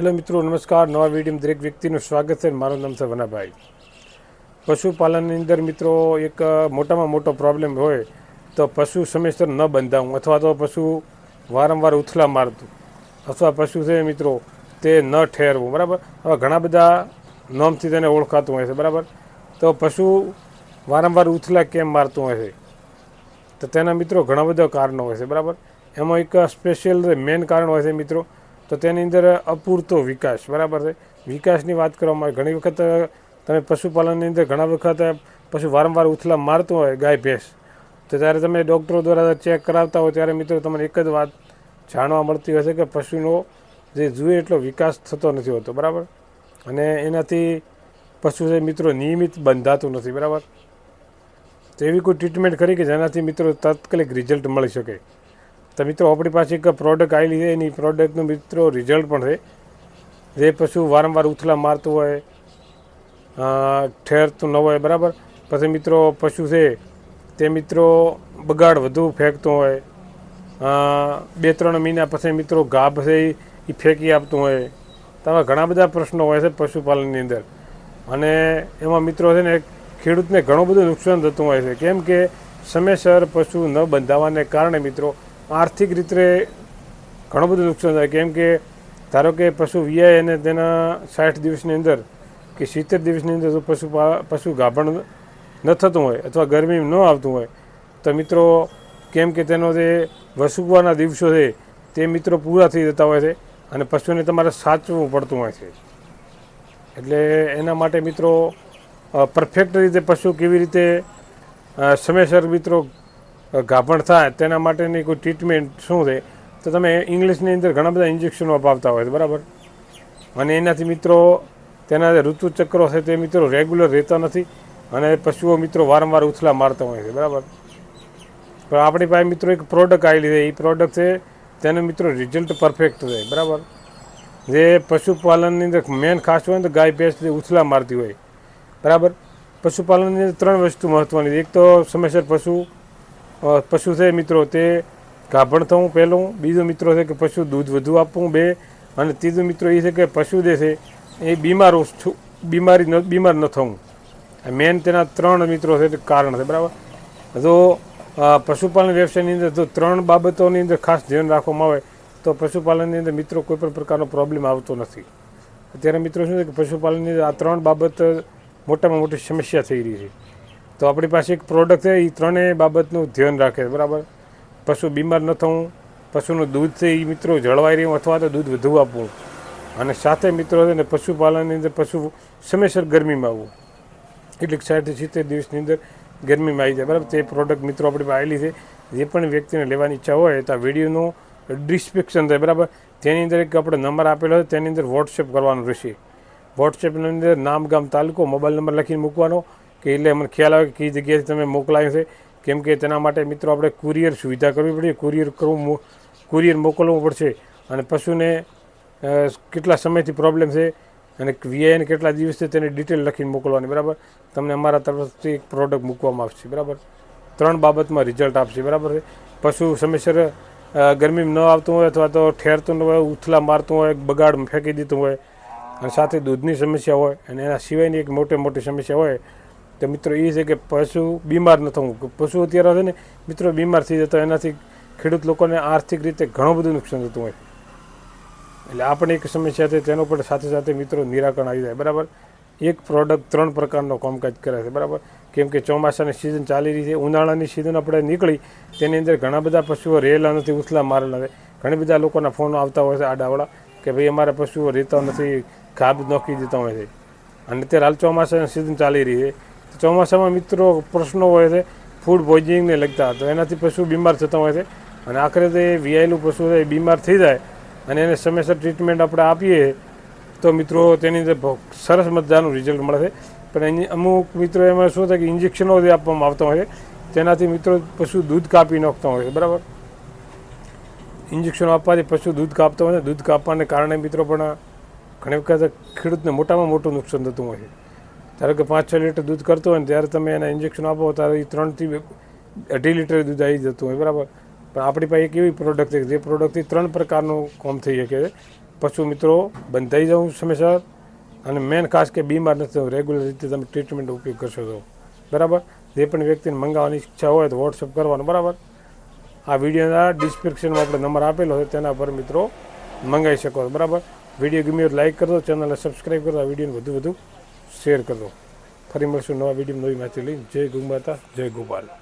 Hello મિત્રો, નમસ્કાર. નવા વિડીયોમાં દરેક વ્યક્તિનું સ્વાગત છે મારું નામ છે વનાભાઈ. પશુપાલનની અંદર મિત્રો, એક મોટામાં મોટો પ્રોબ્લેમ હોય તો પશુ સમયસર ન બંધાવું અથવા તો પશુ વારંવાર ઉથલા મારતું. અથવા પશુ છે મિત્રો, તે ન ઠેરવું, બરાબર? હવે ઘણા બધા નોમથી તેને ઓળખાતું હોય છે, બરાબર? તો પશુ વારંવાર ઉથલા કેમ મારતું હોય છે? તો તેના મિત્રો ઘણા બધા કારણો હોય છે, બરાબર? એમાં એક સ્પેશિયલ મેઇન કારણ હોય છે મિત્રો તો તેની અંદર અપૂરતો વિકાસ, બરાબર છે? વિકાસની વાત કરવામાં આવે. ઘણી વખત તમે પશુપાલનની અંદર ઘણા વખત પશુ વારંવાર ઉથલા મારતું હોય, ગાય, ભેંસ. તો ત્યારે તમે ડૉક્ટરો દ્વારા ચેક કરાવતા હોય ત્યારે મિત્રો તમને એક જ વાત જાણવા મળતી હોય છે કે પશુનો જે જોઈએ એટલો વિકાસ થતો નથી હોતો, બરાબર? અને એનાથી પશુ છે મિત્રો નિયમિત બંધાતું નથી, બરાબર? તો એવી કોઈ ટ્રીટમેન્ટ કરી કે જેનાથી મિત્રો તાત્કાલિક રિઝલ્ટ મળી શકે? તો મિત્રો, આપણી પાસે એક પ્રોડક્ટ આવેલી છે. એની પ્રોડક્ટનું મિત્રો રિઝલ્ટ પણ છે. જે પશુ વારંવાર ઉથલા મારતું હોય ઠેરતું ન હોય, બરાબર? પછી મિત્રો, પશુ છે, તે મિત્રો બગાડ વધુ ફેંકતું હોય બે ત્રણ મહિના પછી મિત્રો ગાભ છે એ ફેંકી આપતું હોય. તો ઘણા બધા પ્રશ્નો હોય છે પશુપાલનની અંદર. અને એમાં મિત્રો છે ને, ખેડૂતને ઘણું બધું નુકસાન થતું હોય છે. કેમ કે સમયસર પશુ ન બંધાવાને કારણે મિત્રો આર્થિક રીતે ઘણું બધું નુકસાન થાય. કેમ કે ધારો કે પશુ વિયાય અને તેના સાઠ દિવસની અંદર કે સિત્તેર દિવસની અંદર જો પશુ પશુ ગાભણ ન થતું હોય અથવા ગરમી ન આવતું હોય, તો મિત્રો કેમ કે તેનો જે વસુકવાના દિવસો છે તે મિત્રો પૂરા થઈ જતા હોય છે અને પશુને તમારે સાચવું પડતું હોય છે. એટલે એના માટે મિત્રો પરફેક્ટ રીતે પશુ કેવી રીતે સમયસર મિત્રો ગાભણ થાય, તેના માટેની કોઈ ટ્રીટમેન્ટ શું છે? તો તમે ઇંગ્લિશની અંદર ઘણા બધા ઇન્જેક્શનો અપાવતા હોય બરાબર? અને એનાથી મિત્રો, તેના જે ઋતુચક્રો છે, તે મિત્રો રેગ્યુલર રહેતા નથી અને પશુઓ મિત્રો વારંવાર ઉથલા મારતા હોય છે, બરાબર? પણ આપણી પાસે મિત્રો એક પ્રોડક્ટ આવેલી છે, એ પ્રોડક્ટ છે, તેનું મિત્રો રિઝલ્ટ પરફેક્ટ છે, બરાબર? જે પશુપાલનની અંદર મેન ખાસ હોય તો ગાય, ભેંસ ઉથલા મારતી હોય, બરાબર? પશુપાલનની અંદર ત્રણ વસ્તુ મહત્ત્વની એક તો સમયસર પશુ પશુ છે મિત્રો, તે ગાભણ થવું પહેલું. બીજું મિત્રો છે કે પશુ દૂધ વધુ આપવું, બે. અને ત્રીજું મિત્રો એ છે કે પશુ જે છે, એ બીમાર બીમારી ન, બીમાર ન થવું. મેન તેના ત્રણ મિત્રો છે, કારણ છે, બરાબર? તો પશુપાલન વ્યવસાયની અંદર જો ત્રણ બાબતોની અંદર ખાસ ધ્યાન રાખવામાં આવે, તો પશુપાલનની અંદર મિત્રો કોઈ પણ પ્રકારનો પ્રોબ્લેમ આવતો નથી. અત્યારે મિત્રો શું છે કે પશુપાલનની આ ત્રણ બાબત મોટામાં મોટી સમસ્યા થઈ રહી છે. તો આપણી પાસે એક પ્રોડક્ટ છે, એ ત્રણેય બાબતનું ધ્યાન રાખે, બરાબર? પશુ બીમાર ન થવું, પશુનું દૂધ છે એ મિત્રો જળવાઈ રહ્યું, અથવા તો દૂધ વધુ આપવું. અને સાથે મિત્રો છે ને, પશુપાલનની અંદર પશુ સમયસર ગરમીમાં આવવું. કેટલીક સાઠથી સિત્તેર દિવસની અંદર ગરમીમાં આવી જાય, બરાબર? તે પ્રોડક્ટ મિત્રો આપણી પાસે આવેલી છે. જે પણ વ્યક્તિને લેવાની ઈચ્છા હોય, તો આ વિડીયોનું ડિસ્ક્રિપ્શન થાય, બરાબર? તેની અંદર એક આપણે નંબર આપેલો હોય તેની અંદર વોટ્સએપ કરવાનો રહેશે. વોટ્સએપની અંદર નામ, ગામ, તાલુકો મોબાઈલ નંબર લખીને મૂકવાનો. કે એટલે મને ખ્યાલ આવે કે કઈ જગ્યાએથી તમે મોકલાયું છે? કેમ કે તેના માટે મિત્રો આપણે કુરિયર સુવિધા કરવી પડશે કુરિયર કરવું કુરિયર મોકલવું પડશે. અને પશુને કેટલા સમયથી પ્રોબ્લેમ છે અને વીઆઈને કેટલા દિવસથી તેની ડિટેલ લખીને મોકલવાની, બરાબર? તમને અમારા તરફથી એક પ્રોડક્ટ મૂકવામાં આવશે, બરાબર? ત્રણ બાબતમાં રિઝલ્ટ આપશે, બરાબર પશુ સમયસર ગરમીમાં ન આવતું હોય અથવા તો ઠેરતું ન હોય, ઉથલા મારતું હોય બગાડ ફેંકી દીધું હોય, અને સાથે દૂધની સમસ્યા હોય, અને એના સિવાયની એક મોટી મોટી સમસ્યા હોય તો મિત્રો એ છે કે પશુ બીમાર ન થવું. પશુ અત્યારે છે ને, મિત્રો બીમાર થઈ જતા એનાથી ખેડૂત લોકોને આર્થિક રીતે ઘણું બધું નુકસાન થતું હોય. એટલે આપણે એક સમસ્યા છે, તેનો પણ સાથે સાથે મિત્રો નિરાકરણ આવી જાય. બરાબર? એક પ્રોડક્ટ ત્રણ પ્રકારનો કામકાજ કરે છે, બરાબર? કેમ કે ચોમાસાની સિઝન ચાલી રહી છે, ઉનાળાની સિઝન આપણે નીકળી, તેની અંદર ઘણા બધા પશુઓ રહેલા નથી, ઉથલા મારેલા નથી. ઘણા બધા લોકોના ફોન આવતા હોય છે આડાવડા, કે ભાઈ અમારા પશુઓ રહેતા નથી ખાબ નોખી દેતા હોય છે. અને અત્યારે હાલ ચોમાસાની સિઝન ચાલી રહી છે ચોમાસામાં મિત્રો પ્રશ્નો હોય છે ફૂડ પોઈઝનિંગને લગતા. તો એનાથી પશુ બીમાર થતા હોય છે. અને આખરે તે વિયાયેલું પશુ એ બીમાર થઈ જાય. અને એને સમયસર ટ્રીટમેન્ટ આપણે આપીએ, તો મિત્રો તેની અંદર સરસ મજાનું રિઝલ્ટ મળે છે. પણ એની અમુક મિત્રો એમાં શું થાય કે ઇન્જેક્શનો જે આપવામાં આવતા હોય છે. તેનાથી મિત્રો પશુ દૂધ કાપી નાખતા હોય છે, બરાબર? ઇન્જેક્શનો આપવાથી પશુ દૂધ કાપતા હોય છે. દૂધ કાપવાને કારણે મિત્રો પણ ઘણી વખત ખેડૂતને મોટામાં મોટું નુકસાન થતું હોય છે. ધારો કે પાંચ, છ લીટર દૂધ કરતો હોય ને ત્યારે તમે એને ઇન્જેક્શન આપો, ત્યારે એ ત્રણથી અઢી લીટર દૂધ આવી જતું હોય, બરાબર? પણ આપણી પાસે એક એવી પ્રોડક્ટ છે જે પ્રોડક્ટથી ત્રણ પ્રકારનું કોમ થઈ શકે પશુ મિત્રો, બંધાઈ જવું સમયસર અને મેન ખાસ કે બીમાર નથી રેગ્યુલર રીતે તમે ટ્રીટમેન્ટ ઉપયોગ કરશો તો. બરાબર? જે પણ વ્યક્તિને મંગાવવાની ઈચ્છા હોય તો વોટ્સઅપ કરવાનું, બરાબર? આ વિડીયોના ડિસ્ક્રિપ્શનમાં આપણે નંબર આપેલો છે, તેના પર મિત્રો મંગાવી શકો બરાબર? વીડિયો ગમ્યો લાઇક કરજો, ચેનલને સબસ્ક્રાઈબ કરો આ વિડીયોને વધુ વધુ શેર કરો. ફરી મળશું નવા વીડિયો નવી માહિતી લઈને. જય ગુમાતા જય ગોપાલ.